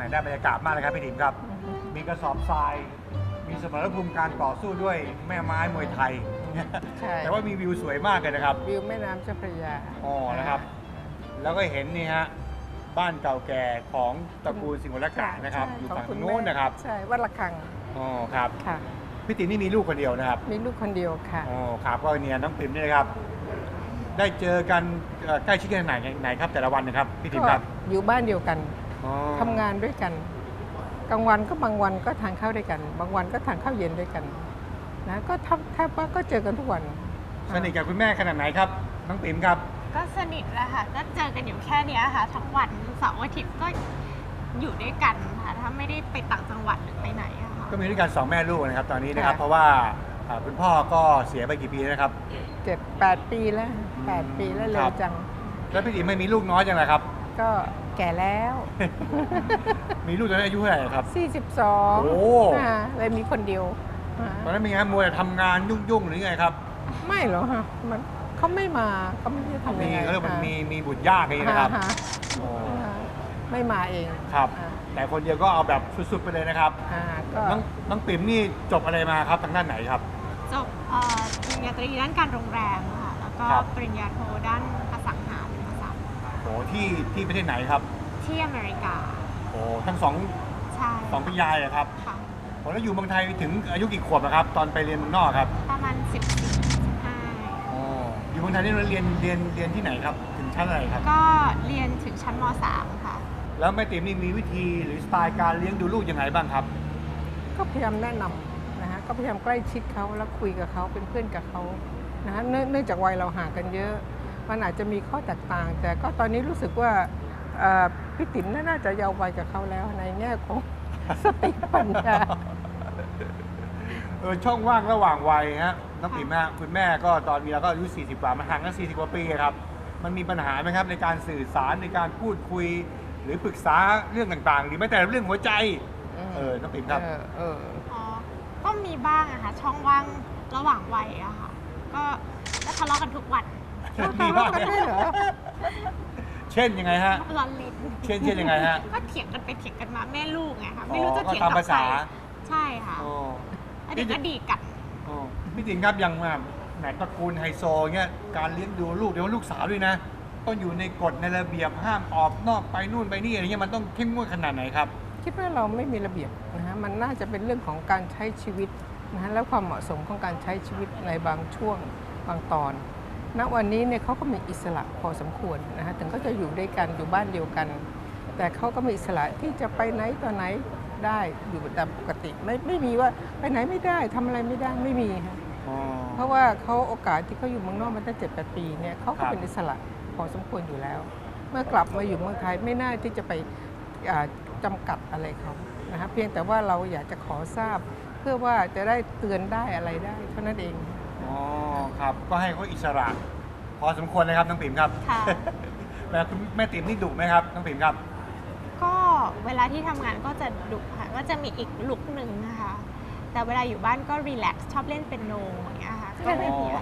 หมได้บรรยากาศมากเลยครับพี่ติ๋มครับ มีกระสอบทราย มีสมรภูมิการต่อสู้ด้วยแม่ไม้มวยไทย ใช่ แต่ว่ามีวิวสวยมากเลยนะครับ วิวแม่น้ำเจ้าพระยาอ๋อ นะครับ แล้วก็เห็นนี่ฮะ บ้านเก่าแก่ของตระกูลสิงห์วรกานะครับ ใช่อยู่ขฝั่งคุณโน้นนะครับ ใช่วัดละคังอ๋อ ครับ ค่ะ พี่ติ๋มนี่มีลูกคนเดียวนะครับ มีลูกคนเดียวค่ะ อ๋อ ครับ ก็เนี่ยน้องติ๋มนี่นะครับ ได้เจอกันเอ่อใกล้ชิดกันไหนไหนครับแต่ละวันนะครับ พี่ติ๋มก็ครับ อยู่บ้านเดียวกันอ๋อ ทำงานด้วยกันกลางวันก็บางวันก็ทานข้าวด้วยกัน บางวันก็ทานข้าวเย็นด้วยกันนะก็ทำแทบว่าก็เจอกันทุกวันสนิทกับคุณแม่ขนาดไหนครับน้องติ๋มครับ ก็สนิทแหละค่ะ ก็เจอกันอยู่แค่เนี้ยค่ะ ทั้งวันเสาร์อาทิตย์ก็อยู่ด้วยกันค่ะ ถ้าไม่ได้ไปต่างจังหวัดหรือไปไหนอะค่ะก็มีด้วยกันสองแม่ลูกนะครับตอนนี้นะครับค่ะเพราะว่าอ่าคุณพ่อก็เสียไปกี่ปีแล้วนะครับ เจ็ดแปดปีแล้วแปดปีแล้วเร็ครัวบ จัง แล้วพี่ติ๋มไม่มีลูกน้อยจังเลยครับ ก็แก่แล้ว มีลูกตอนนั้นอายุเท่าไหร่ครับ 42โอ้อ่าเลยมีคนเดียวอ่าตอนนั้นมีงานมัวแต่ทำงานยุ่งๆหรือไงครับไม่หรอกฮะมันเขาไม่มาเขาไม่ได้ทำมียังไงเขาเรียกว่าอ่มีมีบุตรยากอย่างนี้นะครับอ่าฮโอ้อ่าไม่มาเองครับ อ่าแต่คนเดียวก็เอาแบบสุดๆไปเลยนะครับอ่าก็น้องน้องติ๋มนี่จบอะไรมาครับทางด้านไหนครับ จบเอ่อปริญญาตรีด้านการโรงแรมค่ะ แล้วก็ครับ ปริญญาโทด้านอสังหาริมทรัพย์ โอ้ที่ที่ประเทศไหนครับ ที่อเมริกา โอ้ทั้งสองใช่สองพี่ยายเหรอครับค่ะ โอ้แล้วอยู่เมืองไทยถึงอายุกี่ขวบนะครับ ตอนไปเรียนเมืองนอกครับประมาณ14 15อ๋ออยู่เมืองไทยนี่เราเรียนเรียนเรียนที่ไหนครับ ถึงชั้นอะไรครับ ก็เรียนถึงชั้นม .3 ค่ะ แล้วแม่ติ๋มนี่มีวิธีหรือสไตล์การเลี้ยงดูลูกยังไงบ้างครับ ก็พยายามแนะนำนะฮะก็พยายามใกล้ชิดเขาแล้วคุยกับเขาเป็นเพื่อนกับเขานะฮะเนื่องเนื่องจากวัยเราห่างกันเยอะ มันอาจจะมีข้อแตกต่าง แต่ก็ตอนนี้รู้สึกว่าเอ่อพี่ติ๋มน่าจะเยาว์วัยกับเขาแล้วในแง่ของสติปัญญาเออช่องว่างระหว่างวัยฮะน้องติ๋มฮะคุณแม่ก็ตอนนี้เราก็อายุ 40 กว่ามาห่างกัน 40 กว่าปีครับ มันมีปัญหาไหมครับในการสื่อสารในการพูดคุย หรือปรึกษาเรื่องต่างๆ หรือแม้แต่เรื่องหัวใจ เออน้องติ๋มครับเออเอออ๋อก็มีบ้างอะค่ะช่องว่างระหว่างวัยอะค่ะ ก็ก็ทะเลาะกันทุกวัน มีบ้างทะเลาะกันด้วยเหรอเช่นยังไงฮะ ร้อนลิ้นเช่นเช่นยังไงฮะ ก็เถียงกันไปเถียงกันมาแม่ลูกไงคะอ๋อไม่รู้จะเถียงก็ตามกับภาใครษาใช่ค่ะโอ้แล้วเดี๋ยวก็ดีกันโอ้พี่ติ๋มครับอย่างแบบแหมตระกูลไฮโซเงี้ยการเลี้ยงดูลูกเดี๋ยวาลูกสาวด้วยนะต้องอยู่ในกฎในระเบียบห้ามออกนอกไปนู่นไปนี่อะไรเงี้ยมันต้องเข้มงวดขนาดไหนครับ คิดว่าเราไม่มีระเบียบนะฮะมันน่าจะเป็นเรื่องของการใช้ชีวิตนะฮะและความเหมาะสมของการใช้ชีวิตในบางช่วงบางตอน ณวันนี้เนี่ยเขาก็มีอิสระพอสมควรนะฮะถึงเขาจะอยู่ด้วยกันอยู่บ้านเดียวกัน แต่เขาก็มีอิสระที่จะไปไหนต่อไหนได้อยู่ตามปกติไม่ไม่มีว่าไปไหนไม่ได้ทำอะไรไม่ได้ไม่มีฮะเพราะว่าเขาโอกาสที่เขาอยู่เมืองนอกมาตั้งเจ็ดแปดปีเนี่ยเขาคก็รับเป็นอิสระพอสมควรอยู่แล้ว เมื่อกลับมาอยู่เมืองไทยไม่น่าที่จะไปอ่าจำกัดอะไรเขานะฮะเพียงแต่ว่าเราอยากจะขอทราบเพื่อว่าจะได้เตือนได้อะไรได้เท่านั้นเอง อ๋อครับก็ให้เขาอิสระ พอสมควรนะครับน้องติ๋มครับค่ะ แล้วคุณแม่ติ๋มนี่ดุไหมครับน้องติ๋มครับ ก็เวลาที่ทำงานก็จะดุค่ะก็จะมีอีกลุกหนึ่งนะคะ แต่เวลาอยู่บ้านก็รีแลกซ์ชอบเล่นเป็นโนอย่างเงี้ยค่ะก็ไม่มีอะไร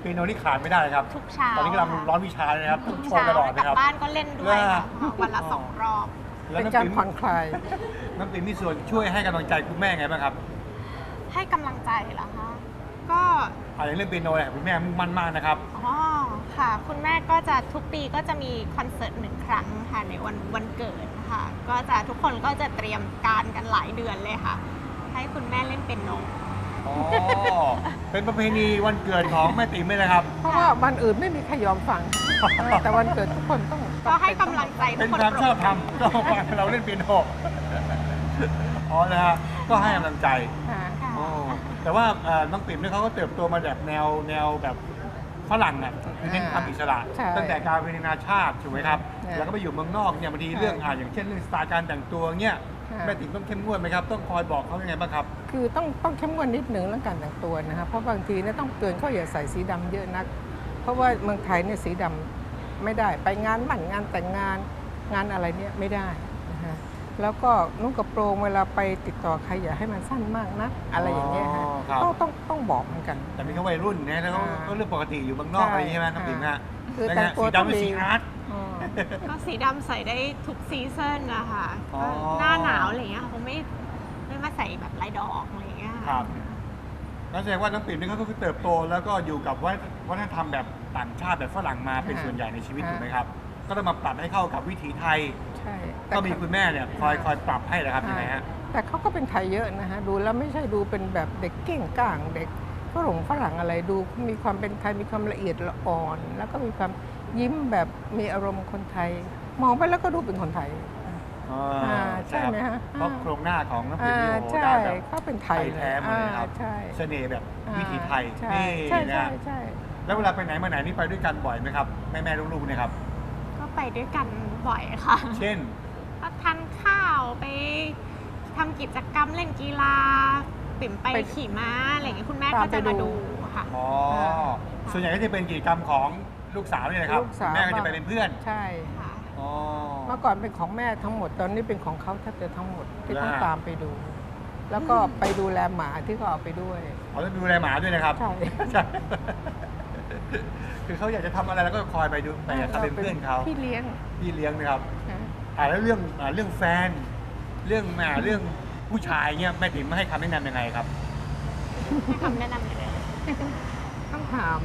เปียโนนี่ขาดไม่ได้เลยครับ ทุกเช้าตอนนี้กำลังค่ะร้อนวิชาเลยนะครับทุกโชว์เช้าตลอดกลันะบครับบ้านก็เล่นด้วยค่ะว่าวันละสองรอบ แล้วเป็นน้องการติ๋มผ่อนคลาย น้องติ๋มมีส่วนช่วยให้กำลังใจคุณแม่ไงบ้างครับ ให้กำลังใจเหรอคะก็ อะไรเรื่องเปียโนเนี่ยคุณแม่มุ่งมั่นมากนะครับ อ๋อค่ะ คุณแม่ก็จะทุกปีก็จะมีคอนเสิร์ตหนึ่งครั้งค่ะในวันวันเกิดค่ะ ก็จะทุกคนก็จะเตรียมการกันหลายเดือนเลยค่ะ ให้คุณแม่เล่นเป็นโน อ๋อ เป็นประเพณีวันเกิดของแม่ติ๋มเลยนะครับ เพราะว่าวันอื่นไม่มีใครยอมฟัง แต่วันเกิดทุกคนต้องก็ให้กำลังใจทุเป็กนคนความปรชอบบมืธรรมก็ว่าเราเล่นเปียโน อ๋อนะฮะก็ให้กำลังใจ ค่ะ ค่ะอ๋อ แต่ว่าเอ่อน้องติ๋มเนี่ยเขาก็เติบโตมาแบบแนวแนวแบบฝรั่งอะคือเน้นความอิสระ ใช่ตั้งแต่การเป็นนานาชาติถูกไหมครับ ใช่แล้วก็ไปอยู่เมืองนอกเนี่ยบางทีใช่เรื่องอ่าอย่างเช่นเรื่องสไตล์การแต่งตัวเงี้ยค่ะ แม่ติ๋มต้องเข้มงวดไหมครับ ต้องคอยบอกเขายังไงบ้างครับ คือต้องต้องเข้มงวดนิดหนึ่งเรื่องการแต่งตัวนะครับเพราะบางทีเนี่ยต้องเตือนเขาอย่าใส่สีดำเยอะนัก เพราะว่าเมืองไทยเนี่ยสีดำไม่ได้ไปงานหมั่นงานแต่งงานงานอะไรเนี่ยไม่ได้นะฮะ แล้วก็นุ่งกระโปรงเวลาไปติดต่อใครอย่าให้มันสั้นมากนะอะไรอย่างเงี้ยฮะอ๋อครับ ต้องต้องต้องบอกเหมือนกัน แต่มีเขาวัยรุ่นนะแล้วเขาอ่าก็เรื่องปกติอยู่เมืองนอกใช่อะไรใช่ไหมน้องติ๋มฮะคือล้วแต่งไงตัวสีต้องดำเป็นดี สีอาร์ต อืม ก็สีดำใส่ได้ทุกซีซันนะคะอ๋อ ก็หน้าหนาวอะไรอย่างเงี้ยค่ะคงไม่ไม่มาใส่แบบลายดอกอะไรอย่างเงี้ยะครับนั่นแสดงว่าน้องปิ่นนี่ก็คือเติบโต แล้วก็อยู่กับวัฒวัฒนธรรมแบบต่างชาติแบบฝรั่งมาเป็นค่ะส่วนใหญ่ในชีวิตค่ะถูกไหมครับ ก็ต้องมาปรับให้เข้ากับวิถีไทย ใช่แต่ก็มีคุณแม่เนี่ยคอยคอยปรับให้นะครับยังไงฮะ แต่เขาก็เป็นไทยเยอะนะฮะ ดูแล้วไม่ใช่ดูเป็นแบบเด็กเก่งก่างเด็กฝรั่งฝรั่งอะไรดูมีความเป็นไทยมีความละเอียดละอ่อน แล้วก็มีความยิ้มแบบมีอารมณ์คนไทย มองไปแล้วก็ดูเป็นคนไทย อ๋ออ่าใช่ไหมครับฮะ เพราะโครงหน้าของน้องปิ่นอ่านี่โอ้โหใช่ได้แบบเขาเป็นไทยแท้หมดเลยครับ อ่าใช่เสน่ห์แบบอ่าวิถีไทยใช่นี่ใช่ใช่นะใช่ แล้วเวลาไปไหนมาไหนนี่ไปด้วยกันบ่อยไหมครับแม่แม่ๆลูกๆเนี่ยครับก็ ไปด้วยกันบ่อยค่ะเช่น ก็ทานข้าวไปทำกิจกรรมเล่นกีฬา ปิ่มไปไปขี่ม้าอะไรอย่างเงี้ยคุณแม่ตามก็จะไปมาดู ดูค่ะ อ๋อค่ะส่วนใหญ่ก็จะเป็นกิจกรรมของลูกสาวเนี่ยนะครับลูกสาวแม่ก็จะไปเป็นเพื่อนใช่ ค่ะ อ๋อ เมื่อก่อนเป็นของแม่ทั้งหมด ตอนนี้เป็นของเขาแทบจะทั้งหมดที่ต้องแล้วตามไปดู แล้วก็ไปดูแลหมาที่เขาเอาไปด้วย เขาต้องดูแลหมาด้วยนะครับ ใช่ ใช่ คือเขาอยากจะทำอะไรแล้วก็คอยไปดูไปกับเขาเป็นเพื่อนเขาพี่เลี้ยงพี่เลี้ยงนะครับนะอ่าแล้วเรื่องอ่าเรื่องแฟน เรื่องมาเรื่องผู้ชายเนี่ยแม่ติ๋มให้คำแนะนำยังไงครับ ให้คำแนะนำเลยต้องถาม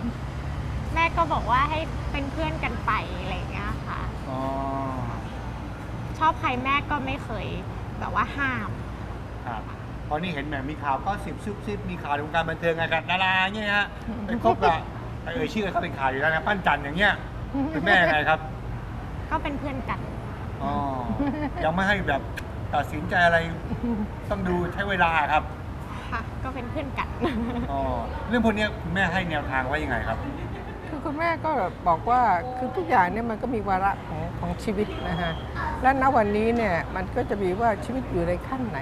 แม่ก็บอกว่าให้เป็นเพื่อนกันไปอะไรอย่างเงี้ยค่ะ อ๋อ ชอบใครแม่ก็ไม่เคยแบบว่าห้าม ครับตอนนี้เห็นแบบมีข่าวก็สิบซุบซิบมีข่าวในวงการบันเทิงไงกับดาราเนี่ยฮะไปคบกับ ไปเอ่ยชื่อเขาเป็นข่าวอยู่แล้วนะปั้นจันอย่างเงี้ยคุณแม่ยังไงครับก็เป็นเพื่อนกัน อ๋อยังไม่ให้แบบตัดสินใจอะไรต้องดูใช้เวลาครับค่ะ ก็เป็นเพื่อนกัน อ๋อเรื่องพวกเนี้ยคุณแม่ให้แนวทางไว้ยังไงครับ คือคุณแม่ก็บอกว่าคือทุกอย่างเนี่ยมันก็มีวาระของของชีวิตนะฮะและณวันนี้เนี่ยมันก็จะมีว่าชีวิตอยู่ในขั้นไหน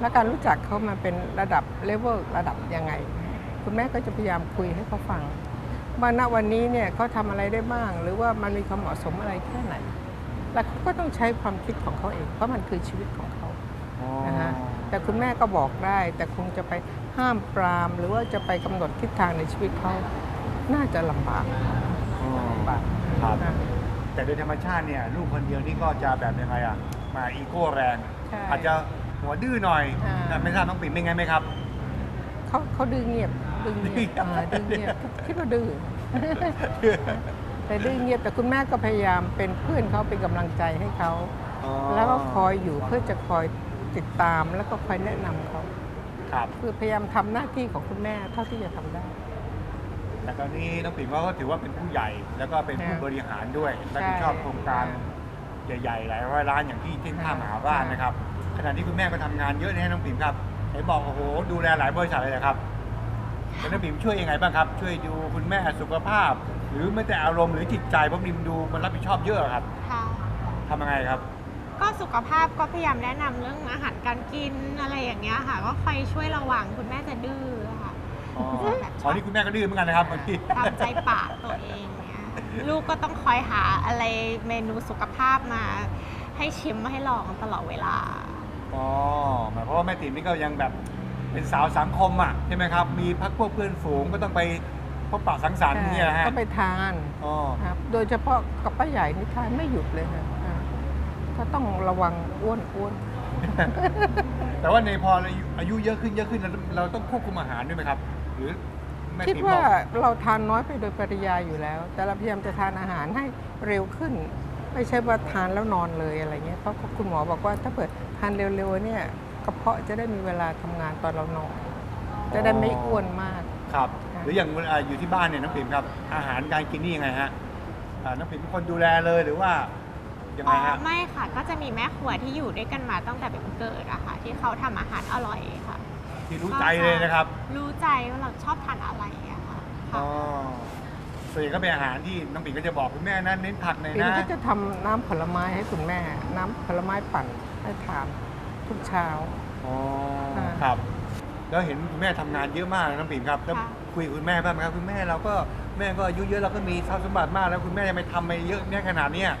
และการรู้จักเขามันเป็นระดับเลเวลระดับยังไง คุณแม่ก็จะพยายามคุยให้เขาฟัง ว่าณวันนี้เนี่ยเขาทำอะไรได้บ้าง หรือว่ามันมีความเหมาะสมอะไรแค่ไหน แล้วเขาก็ต้องใช้ความคิดของเขาเอง เพราะมันคือชีวิตของเขาอ๋อนะฮะแต่คุณแม่ก็บอกได้ แต่คงจะไปห้ามปรามหรือว่าจะไปกำหนดทิศทางในชีวิตเขาน่าจะลำบากอ๋อลำบากครับ นะ แต่โดยธรรมชาติเนี่ยลูกคนเดียวนี่ก็จะแบบยังไงอะมาอีโก้แรง ใช่อาจจะหัวดื้อหน่อยอ่า แต่ไม่ทราบน้องปิ่นเป็นไงไหมครับ เขาเขาดื้อเงียบ ดื้อเงียบอ่าดื้อเงียบคิดว่าดื้อแต่ดื้อเงียบแต่คุณแม่ก็พยายามเป็นเพื่อนเขาเป็นกำลังใจให้เขา อ๋อแล้วก็คอยอยู่เพื่อจะคอยติดตามแล้วก็คอยแนะนำเขา ครับ คือพยายามทำหน้าที่ของคุณแม่เท่าที่จะทำได้ แต่ตอนนี้น้องปิ่นก็ถือว่าเป็นผู้ใหญ่ แล้วก็เป็นผู้ค่ะบริหารด้วยรับผิดชอบโครงการใหญ่ๆหลายร้อยล้านอย่างที่เช่นท่ามหาบ้านนะครับขณะที่คุณแม่ก็ทำงานเยอะนะฮะน้องปิ่นครับเห็นบอกโอ้โหดูแลหลายบริษัทเลยนะครับ แล้วน้องปิ่นช่วยยังไงบ้างครับ ช่วยดูคุณแม่สุขภาพ หรือไม่แต่อารมณ์หรือจิตใจเพราะนิมดูมันรับผิดชอบเยอะครับค่ะ ทำยังไงครับ ก็สุขภาพก็พยายามแนะนำเรื่องอาหารการกินอะไรอย่างเงี้ยค่ะ ก็คอยช่วยระวังคุณแม่จะดื้อค่ะ อ๋อแบบชอ๋ออบนี่คุณแม่ก็ดื้อเหมือนกันนะครับบางที ตามใจปากตัวเองเนี้ยลูกก็ต้องคอยหาอะไรเมนูสุขภาพมา ให้ชิมให้ลองตลอดเวลา อ๋อหมายความว่าแม่ติ๋มนี่ก็ยังแบบ เป็นสาวสังคมอะใช่ไหมครับ มีพักพวกเพื่อนฝูงก็ต้องไปพบปะสังสรรค์เนี่ยนะฮะก็ไปทานอ๋อครับ โดยเฉพาะกับป้าใหญ่นี่ทานไม่หยุดเลยนะอ่าก็ต้องระวังอ้วนอ้วนแต่ว่าในพอเราอายุเยอะขึ้นเยอะขึ้นเราเราต้องควบคุมอาหารด้วยไหมครับ หรือแม่คิดติ๋มบว่าอกเราทานน้อยไปโดยปริยายอยู่แล้ว แต่เราพยายามจะทานอาหารให้เร็วขึ้น ไม่ใช่ว่าทานแล้วนอนเลยอะไรเงี้ยเพราะคุณหมอบอกว่าถ้าเปิดทานเร็วๆเนี่ยก ระเพาะจะได้มีเวลาทำงานตอนเรานอนจะได้ไม่อ้วนมากครับค่ะหรืออย่างเวลาอยู่ที่บ้านเนี่ยน้องปิ่มครับ อาหารการกินนี่ยังไงฮะอ่าน้องปิ่มเป็นคนดูแลเลยหรือว่ายังอ๋ไงอฮะไม่ค่ะก็จะมีแม่ครัวที่อยู่ด้วยกันมาตั้งแต่เป็นเกิดอะค่ะที่เขาทำอาหารอร่อยค่ะ ที่รู้ใจเลยนะครับ รู้ใจว่าเราชอบทานอะไรอะค่ะอ๋อค่ะส่วนใหญ่ก็เป็นอาหารที่น้องปิ่มก็จะบอกคุณแม่นะเน้นผักหน่อยปิ่นนะก็จะทำน้ำผลไม้ให้คุณแม่ น้ำผลไม้ปั่นให้ทาน ทุกเช้า อ๋อค่ะ ครับ แล้วเห็นคุณแม่ทำงานเยอะมากนะน้องปิ่มครับ แล้วค่ะ คุยกับคุณแม่บ้างไหมครับ คุณแม่เราก็แม่ก็อายุเยอะเราก็มีทรัพย์สมบัติมากแล้วคุณแม่ยังไปทำไปเยอะแน่ขนาดเนี้ย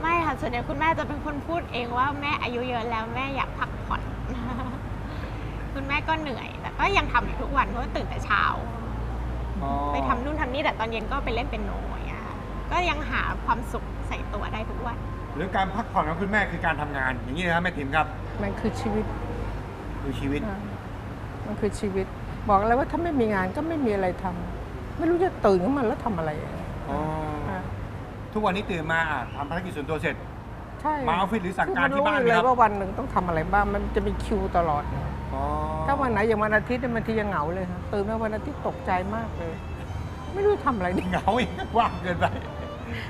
ไม่ค่ะส่วนใหญ่คุณแม่จะเป็นคนพูดเองว่าแม่อายุเยอะแล้วแม่อยากพักผ่อน คุณแม่ก็เหนื่อย แต่ก็ยังทำอยู่ทุกวันเพราะว่าตื่นแต่เช้า อ๋อไปทำนู่นทำนี่แต่ตอนเย็นก็ไปเล่นเป็นโนอย่างเงี้ยค่ะก็ยังหาความสุขใส่ตัวได้ทุกวัน หรือการพักผ่อนของคุณแม่คือการทำงาน อย่างนี้นะครับแม่ติ๋มครับมันคือชีวิตคือชีวิต อ่ามันคือชีวิต บอกแล้วว่าถ้าไม่มีงานก็ไม่มีอะไรทำไม่รู้จะตื่นขึ้นมาแล้วทำอะไรอะอ๋ออ่าทุกวันนี้ตื่นมาอะทำภารกิจส่วนตัวเสร็จ ใช่มาออฟฟิศหรือสั่งการคืที่บ้านมัไหมรู้ครับเลยว่าวันหนึ่งต้องทำอะไรบ้างมันจะมีคิวตลอด อ๋อถ้าวันไหนอย่างวันอาทิตย์เนี่ยบางทียังเหงาเลยค่ะตื่นมาวันอาทิตย์ตกใจมากเลย ไม่รู้จะทำอะไรดี เหงาอีกว่างเกินไป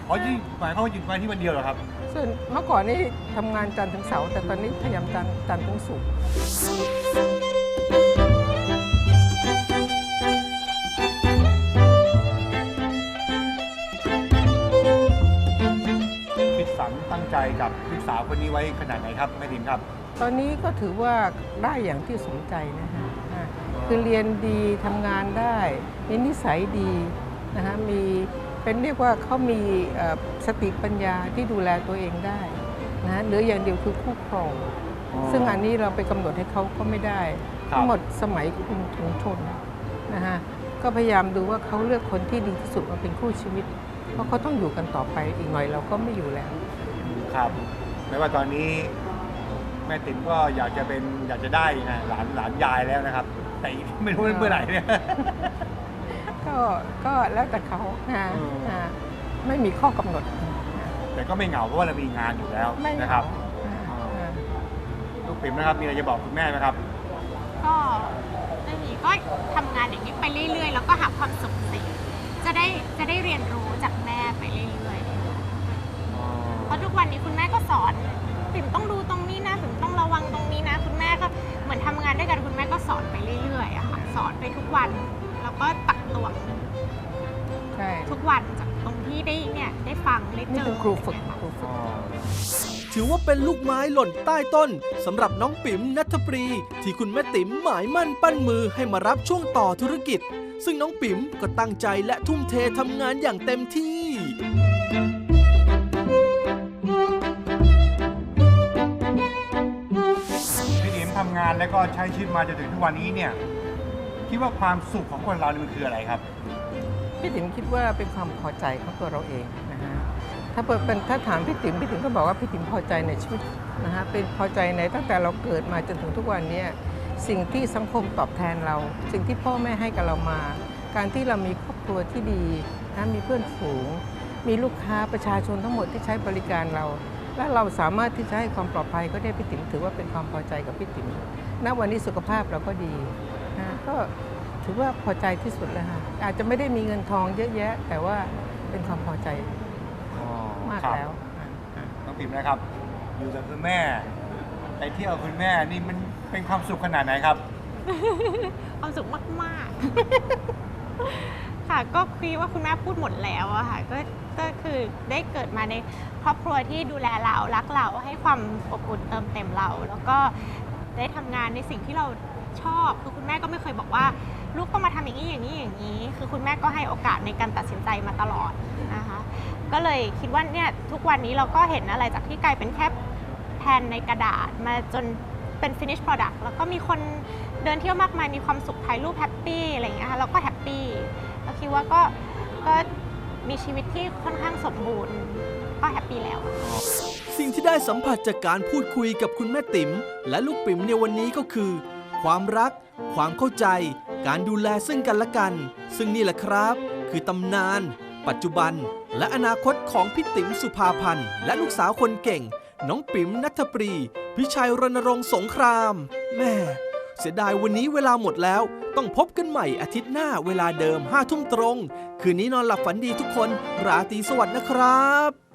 อ๋อที่หมายความว่าหยุดวันที่วันเดียวเหรอครับ ส่วนเมื่อก่อนนี่ทำงานจันทร์ถึงเสาร์แต่ตอนนี้พยายามจันทร์จันทร์ถึงศุกร์คิดสันตั้งใจกับลูกสาวคนนี้ไว้ขนาดไหนครับแม่ติ๋มครับ ตอนนี้ก็ถือว่าได้อย่างที่สมใจนะฮะอ่าคือเรียนดีทำงานได้มีนิสัยดีนะฮะมี เป็นเรียกว่าเขามีเอ่อสติปัญญาที่ดูแลตัวเองได้นะฮะเหลืออย่างเดียวคือคู่ครอง ซึ่งอันนี้เราไปกำหนดให้เขาก็ไม่ได้ครับทั้งหมดสมัยคุณถุงชนนะฮะก็พยายามดูว่าเขาเลือกคนที่ดีที่สุดมาเป็นคู่ชีวิต เพราะเขาต้องอยู่กันต่อไปอีกหน่อยเราก็ไม่อยู่แล้วครับแม้ว่าตอนนี้แม่ติ๋มก็อยากจะเป็นอยากจะได้นะหลานหลานยายแล้วนะครับ แต่อีกไม่รู้เมื่อไหร่เนี่ย ก็ก็แล้วแต่เขานะอืมอ่าไม่มีข้อกำหนด แต่ก็ไม่เหงาเพราะว่าเรามีงานอยู่แล้วไม่นะครับอ่าอ่าลูกปิ่มนะครับมีอะไรจะบอกคุณแม่ไหมครับ ก็ไม่มีก็ทำงานอย่างนี้ไปเรื่อยๆ แล้วก็หาความสุขสิจะได้จะได้เรียนรู้จากแม่ไปเรื่อยๆ เพราะทุกวันนี้คุณแม่ก็สอนปิ่มต้องดูตรงนี้นะปิ่มต้องระวังตรงนี้นะ คุณแม่ก็เหมือนทำงานด้วยกันคุณแม่ก็สอนไปเรื่อยๆอะค่ะสอนไปทุกวันแล้ วก็ตักตวงใช่ทุกวันจากตรงที่ได้เนี่ยได้ฟังได้เจนี่อคือครูฝึกเนี่ยค่ะครูฝึก ถือว่าเป็นลูกไม้หล่นใต้ต้นสำหรับน้องปิ๋มนัทปรี ที่คุณแม่ติ๋มหมายมั่นปั้นมือให้มารับช่วงต่อธุรกิจ ซึ่งน้องปิ๋มก็ตั้งใจและทุ่มเททำงานอย่างเต็มที่ พี่ติ๋มทำงานแล้วก็ใช้ชีวิตมาจนถึงทุกวันนี้เนี่ย คิดว่าความสุขของคนเราเนี่ยมันคืออะไรครับ พี่ติ๋มคิดว่าเป็นความพอใจของตัวเราเองนะฮะถ้าเปิดเป็นถ้าถามพี่ติ๋มพี่ติ๋มก็บอกว่าพี่ติ๋มพอใจในชีวิตนะฮะเป็นพอใจในตั้งแต่เราเกิดมาจนถึงทุกวันนี้สิ่งที่สังคมตอบแทนเรา สิ่งที่พ่อแม่ให้กับเรามา การที่เรามีครอบครัวที่ดีนะมีเพื่อนฝูง มีลูกค้าประชาชนทั้งหมดที่ใช้บริการเรา และเราสามารถที่จะให้ความปลอดภัยก็ได้พี่ติ๋มถือว่าเป็นความพอใจกับพี่ติ๋มณวันนี้สุขภาพเราก็ดี ก็ถือว่าพอใจที่สุดแล้วค่ะอาจจะไม่ได้มีเงินทองเยอะแยะ แต่ว่าเป็นความพอใจมากครับแล้วอะน้องปิ่มนะครับ อยู่กับคุณแม่ ไปเที่ยวกับคุณแม่นี่มันเป็นความสุขขนาดไหนครับ ความสุขมาก ๆ ค่ะ ก็คิดว่าคุณแม่พูดหมดแล้วอะค่ะ ก็ ก็คือได้เกิดมาในครอบครัวที่ดูแลเรา รักเรา ให้ความอบอุ่นเติมเต็มเรา แล้วก็ได้ทำงานในสิ่งที่เรา ชอบ คือคุณแม่ก็ไม่เคยบอกว่า ลูกต้องมาทำอย่างนี้อย่างนี้อย่างนี้ คือคุณแม่ก็ให้โอกาสในการตัดสินใจมาตลอดนะคะก็เลยคิดว่าเนี่ยทุกวันนี้เราก็เห็นอะไรจากที่กลายเป็นแค่แผนในกระดาษมาจนเป็น finish product แล้วก็มีคนเดินเที่ยวมากมายมีความสุขถ่ายรูปแฮปปี้อะไรอย่างเงี้ยค่ะเราก็แฮปปี้เราคิดว่าก็ก็มีชีวิตที่ค่อนข้างสมบูรณ์ก็แฮปปี้แล้ว สิ่งที่ได้สัมผัสจากการพูดคุยกับคุณแม่ติ๋มและลูกปิ๋มในวันนี้ก็คือ ความรัก ความเข้าใจ การดูแลซึ่งกันและกัน ซึ่งนี่แหละครับ คือตำนาน ปัจจุบัน และอนาคตของพี่ติ๋มสุภาพันธ์ และลูกสาวคนเก่ง น้องปิ๋มนัทปรี พิชัยรณรงค์สงครามแม่เสียดายวันนี้เวลาหมดแล้ว ต้องพบกันใหม่อาทิตย์หน้าเวลาเดิมห้าทุ่มตรง คืนนี้นอนหลับฝันดีทุกคน ราตรีสวัสดิ์นะครับ